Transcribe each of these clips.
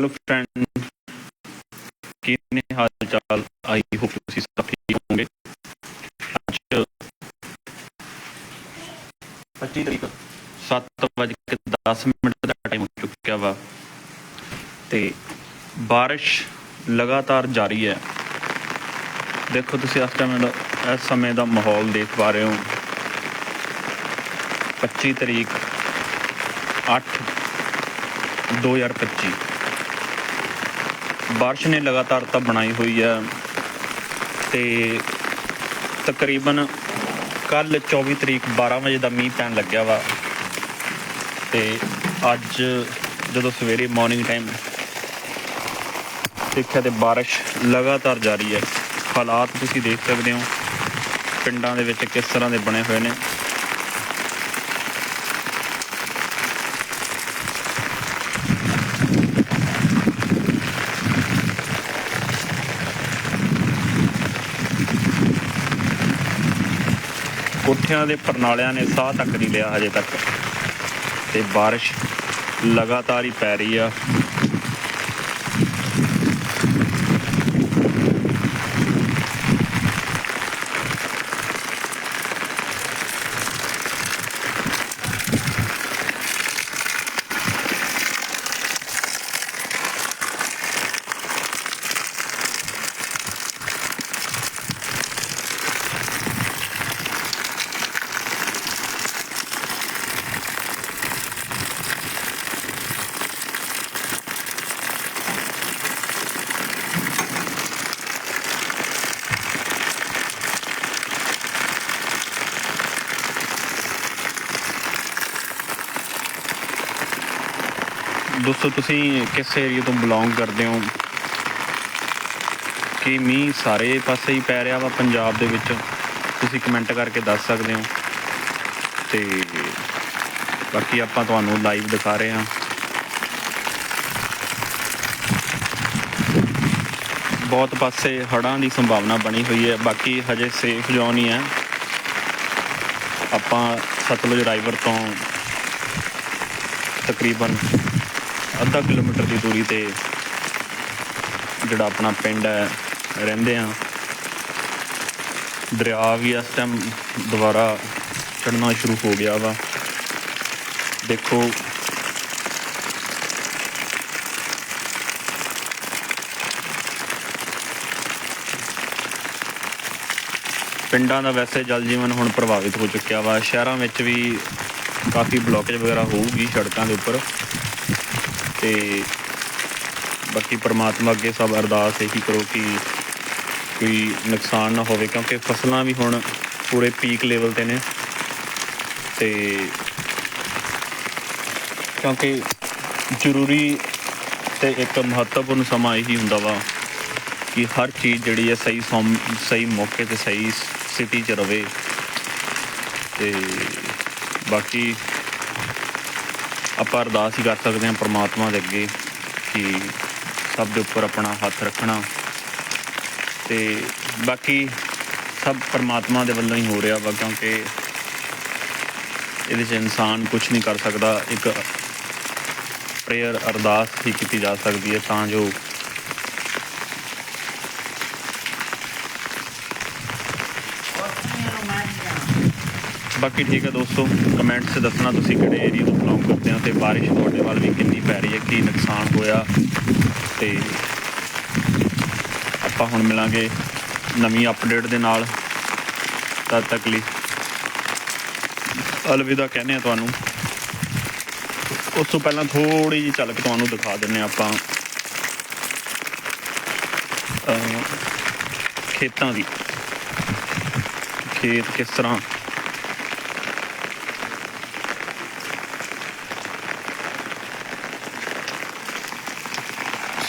Hello friend ਕੀ ਨੇ ਹਾਲ ਚਾਲ I hope ਤੁਸੀਂ ਸਭ ਠੀਕ ਹੋਵੋਗੇ। ਅੱਜ 25 ਤਰੀਕ। 7:10 ਮਿੰਟ ਦਾ ਟਾਈਮ ਹੋ ਚੁੱਕਿਆ ਵਾ। ਤੇ ਬਾਰਿਸ਼ ਲਗਾਤਾਰ ਜਾਰੀ ਹੈ। ਦੇਖੋ ਤੁਸੀਂ ਇਸ ਟਾਈਮ ਦਾ ਇਸ ਸਮੇਂ ਦਾ ਮਾਹੌਲ ਦੇਖ ਪਾ ਰਹੇ ਹੋ। 25 ਤਰੀਕ 8 2025 ਬਾਰਿਸ਼ ਨੇ ਲਗਾਤਾਰ ਤਾਂ ਬਣਾਈ ਹੋਈ ਹੈ ਤੇ ਤਕਰੀਬਨ ਕੱਲ 24 ਤਰੀਕ 12 ਵਜੇ ਦਾ ਮੀਂਹ ਪੈਣ ਲੱਗਿਆ ਵਾ ਤੇ ਅੱਜ ਜਦੋਂ ਸਵੇਰੇ ਮਾਰਨਿੰਗ ਟਾਈਮ ਦੇਖਿਆ ਤੇ ਬਾਰਿਸ਼ ਲਗਾਤਾਰ ਜਾਰੀ ਹੈ। ਹਾਲਾਤ ਤੁਸੀਂ ਦੇਖ ਸਕਦੇ ਹੋ, ਪਿੰਡਾਂ ਦੇ ਵਿੱਚ ਕਿਸ ਤਰ੍ਹਾਂ ਦੇ ਬਣੇ ਹੋਏ ਨੇ। ਕੋਠਿਆਂ ਦੇ ਪਰਨਾਲਿਆਂ ਨੇ ਸਾਹ ਤੱਕ ਨਹੀਂ ਲਿਆ ਹਜੇ ਤੱਕ। ਤੇ ਬਾਰਿਸ਼ ਲਗਾਤਾਰ ਹੀ ਪੈ ਰਹੀ ਆ। ਦੋਸਤੋ, ਤੁਸੀਂ ਕਿਸ ਏਰੀਆ ਤੋਂ ਬਿਲੋਂਗ ਕਰਦੇ ਹੋ? ਕਿ ਮੀਂਹ ਸਾਰੇ ਪਾਸੇ ਹੀ ਪੈ ਰਿਹਾ ਵਾ ਪੰਜਾਬ ਦੇ ਵਿੱਚ? ਤੁਸੀਂ ਕਮੈਂਟ ਕਰਕੇ ਦੱਸ ਸਕਦੇ ਹੋ। ਤੇ ਬਾਕੀ ਆਪਾਂ ਤੁਹਾਨੂੰ ਲਾਈਵ ਦਿਖਾ ਰਹੇ ਹਾਂ। ਬਹੁਤ ਪਾਸੇ ਹੜ੍ਹਾਂ ਦੀ ਸੰਭਾਵਨਾ ਬਣੀ ਹੋਈ ਹੈ। ਬਾਕੀ ਹਜੇ ਸੇਫ ਜ਼ੋਨ ਹੀ ਹੈ। ਆਪਾਂ ਸਤਲੁਜ ਰਾਈਵਰ ਤੋਂ ਤਕਰੀਬਨ ਅੱਧਾ ਕਿਲੋਮੀਟਰ ਦੀ ਦੂਰੀ ਤੇ ਜਿਹੜਾ ਆਪਣਾ ਪਿੰਡ ਹੈ, ਰਹਿੰਦੇ ਆ ਦਰਿਆ ਵੀ ਇਸ ਟਾਈਮ ਦੁਬਾਰਾ ਚੜਨਾ ਸ਼ੁਰੂ ਹੋ ਗਿਆ ਵਾ। ਦੇਖੋ, ਪਿੰਡਾਂ ਦਾ ਵੈਸੇ ਜਲ ਜੀਵਨ ਹੁਣ ਪ੍ਰਭਾਵਿਤ ਹੋ ਚੁੱਕਿਆ ਵਾ। ਸ਼ਹਿਰਾਂ ਵਿੱਚ ਵੀ ਕਾਫੀ ਬਲੌਕੇਜ ਵਗੈਰਾ ਹੋਊਗੀ ਸੜਕਾਂ ਦੇ ਉੱਪਰ। ਤੇ ਬਾਕੀ ਪ੍ਰਮਾਤਮਾ ਅੱਗੇ ਸਭ ਅਰਦਾਸ ਇਹੀ ਕਰੋ ਕਿ ਕੋਈ ਨੁਕਸਾਨ ਨਾ ਹੋਵੇ, ਕਿਉਂਕਿ ਫਸਲਾਂ ਵੀ ਹੁਣ ਪੂਰੇ ਪੀਕ ਲੈਵਲ ਤੇ ਨੇ ਤੇ ਕਿਉਂਕਿ ਜ਼ਰੂਰੀ ਤੇ ਇੱਕ ਮਹੱਤਵਪੂਰਨ ਸਮਾਂ ਇਹੀ ਹੁੰਦਾ ਵਾ ਕਿ ਹਰ ਚੀਜ਼ ਜਿਹੜੀ ਹੈ ਸਹੀ ਸੌਮ ਸਹੀ ਮੌਕੇ ਤੇ ਸਹੀ ਸਥਿਤੀ 'ਚ ਰਵੇ ਤੇ ਬਾਕੀ ਆਪਾਂ ਅਰਦਾਸ ਹੀ ਕਰ ਸਕਦੇ ਹਾਂ ਪ੍ਰਮਾਤਮਾ ਦੇ ਅੱਗੇ ਕਿ ਸਭ ਦੇ ਉੱਪਰ ਆਪਣਾ ਹੱਥ ਰੱਖਣਾ। ਤੇ ਬਾਕੀ ਸਭ ਪਰਮਾਤਮਾ ਦੇ ਵੱਲੋਂ ਹੀ ਹੋ ਰਿਹਾ ਵਾ ਕਿਉਂਕਿ ਇਹਦੇ 'ਚ ਇਨਸਾਨ ਕੁਝ ਨਹੀਂ ਕਰ ਸਕਦਾ। ਇੱਕ ਪ੍ਰੇਅਰ ਅਰਦਾਸ ਹੀ ਕੀਤੀ ਜਾ ਸਕਦੀ ਹੈ ਤਾਂ ਜੋ ਬਾਕੀ ਠੀਕ ਹੈ ਦੋਸਤੋ ਕਮੈਂਟਸ ਦੱਸਣਾ ਤੁਸੀਂ ਕਿਹੜੇ ਏਰੀਆ ਤੋਂ ਬਿਲੋਂਗ ਕਰਦੇ ਹੋ ਤੇ ਬਾਰਿਸ਼ ਤੁਹਾਡੇ ਵੱਲ ਵੀ ਕਿੰਨੀ ਪੈ ਰਹੀ ਹੈ, ਕੀ ਨੁਕਸਾਨ ਹੋਇਆ ਤੇ ਆਪਾਂ ਹੁਣ ਮਿਲਾਂਗੇ ਨਵੀਂ ਅਪਡੇਟ ਦੇ ਨਾਲ। ਤਦ ਤੱਕ ਲਈ ਅਲਵਿਦਾ ਕਹਿੰਦੇ ਆ ਤੁਹਾਨੂੰ। ਉਸ ਤੋਂ ਪਹਿਲਾਂ ਥੋੜੀ ਜਿਹੀ ਝਲਕ ਤੁਹਾਨੂੰ ਦਿਖਾ ਦਿੰਨੇ ਆਪਾਂ। ਖੇਤਾਂ ਦੀ। ਖੇਤ ਕਿਸ ਤਰ੍ਹਾਂ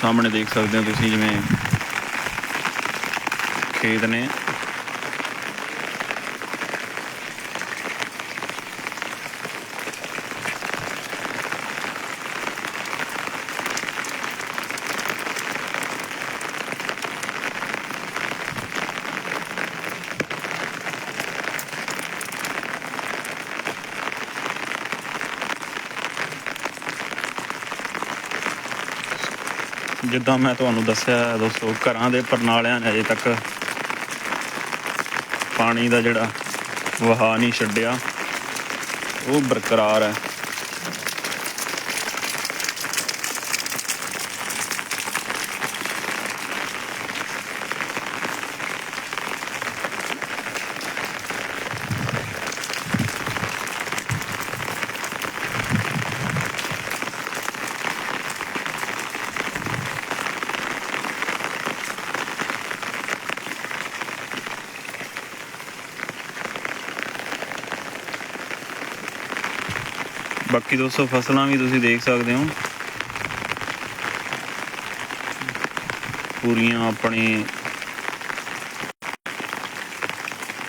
ਸਾਹਮਣੇ ਦੇਖ ਸਕਦੇ ਹੋ ਤੁਸੀਂ ਜਿਵੇਂ ਖੇਤ ਨੇ। ਜਿੱਦਾਂ ਮੈਂ ਤੁਹਾਨੂੰ ਦੱਸਿਆ ਹੈ ਦੋਸਤੋ, ਘਰਾਂ ਦੇ ਪਰਨਾਲਿਆਂ ਨੇ ਅਜੇ ਤੱਕ ਪਾਣੀ ਦਾ ਜਿਹੜਾ ਵਹਾ ਨਹੀਂ ਛੱਡਿਆ। ਉਹ ਬਰਕਰਾਰ ਹੈ। ਬਾਕੀ ਦੋਸਤੋ ਫਸਲਾਂ ਵੀ ਤੁਸੀਂ ਦੇਖ ਸਕਦੇ ਹੋ। ਪੂਰੀਆਂ ਆਪਣੀ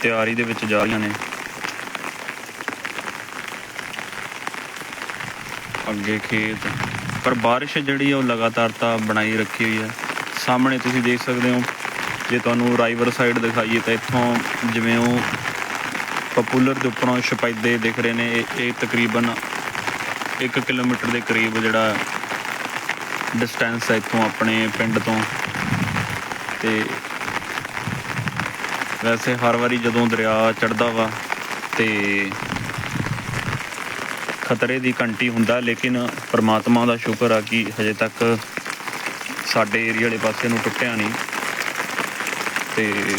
ਤਿਆਰੀ ਦੇ ਵਿੱਚ ਜਾ ਰਹੀਆਂ ਨੇ। ਅੱਗੇ ਖੇਤ। ਪਰ ਬਾਰਿਸ਼ ਜਿਹੜੀ ਆ ਉਹ ਲਗਾਤਾਰ ਤਾਂ ਬਣਾਈ ਰੱਖੀ ਹੋਈ ਹੈ ਸਾਹਮਣੇ ਤੁਸੀਂ ਦੇਖ ਸਕਦੇ ਹੋ, ਜੇ ਤੁਹਾਨੂੰ ਰਾਈਵਰ ਸਾਈਡ ਦਿਖਾਈਏ ਤਾਂ ਇੱਥੋਂ ਜਿਵੇਂ ਉਹ ਪਪੂਲਰ ਦੇ ਉੱਪਰੋਂ ਸ਼ਪੈਦੇ ਦਿਖ ਰਹੇ ਨੇ, ਇਹ ਤਕਰੀਬਨ 1 ਕਿਲੋਮੀਟਰ ਦੇ ਕਰੀਬ ਜਿਹੜਾ ਡਿਸਟੈਂਸ ਹੈ ਇੱਥੋਂ ਆਪਣੇ ਪਿੰਡ ਤੋਂ। ਤੇ ਵੈਸੇ ਹਰ ਵਾਰੀ ਜਦੋਂ ਦਰਿਆ ਚੜਦਾ ਵਾ ਤੇ ਖਤਰੇ ਦੀ ਘੰਟੀ ਹੁੰਦਾ, ਲੇਕਿਨ ਪ੍ਰਮਾਤਮਾ ਦਾ ਸ਼ੁਕਰ ਆ ਕਿ ਹਜੇ ਤੱਕ ਸਾਡੇ ਏਰੀਆ ਵਾਲੇ ਪਾਸੇ ਨੂੰ ਟੁੱਟਿਆ ਨਹੀਂ। ਤੇ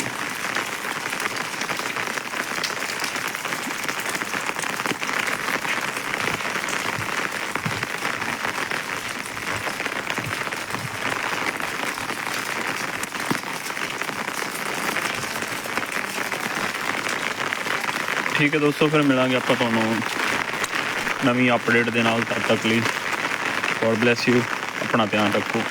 ਠੀਕ ਹੈ ਦੋਸਤੋ, ਫਿਰ ਮਿਲਾਂਗੇ ਆਪਾਂ ਤੁਹਾਨੂੰ ਨਵੀਂ ਅਪਡੇਟ ਦੇ ਨਾਲ ਤਦ ਤੱਕ ਲਈ। ਗੋਡ ਬlesਸ ਯੂ ਆਪਣਾ ਧਿਆਨ ਰੱਖੋ।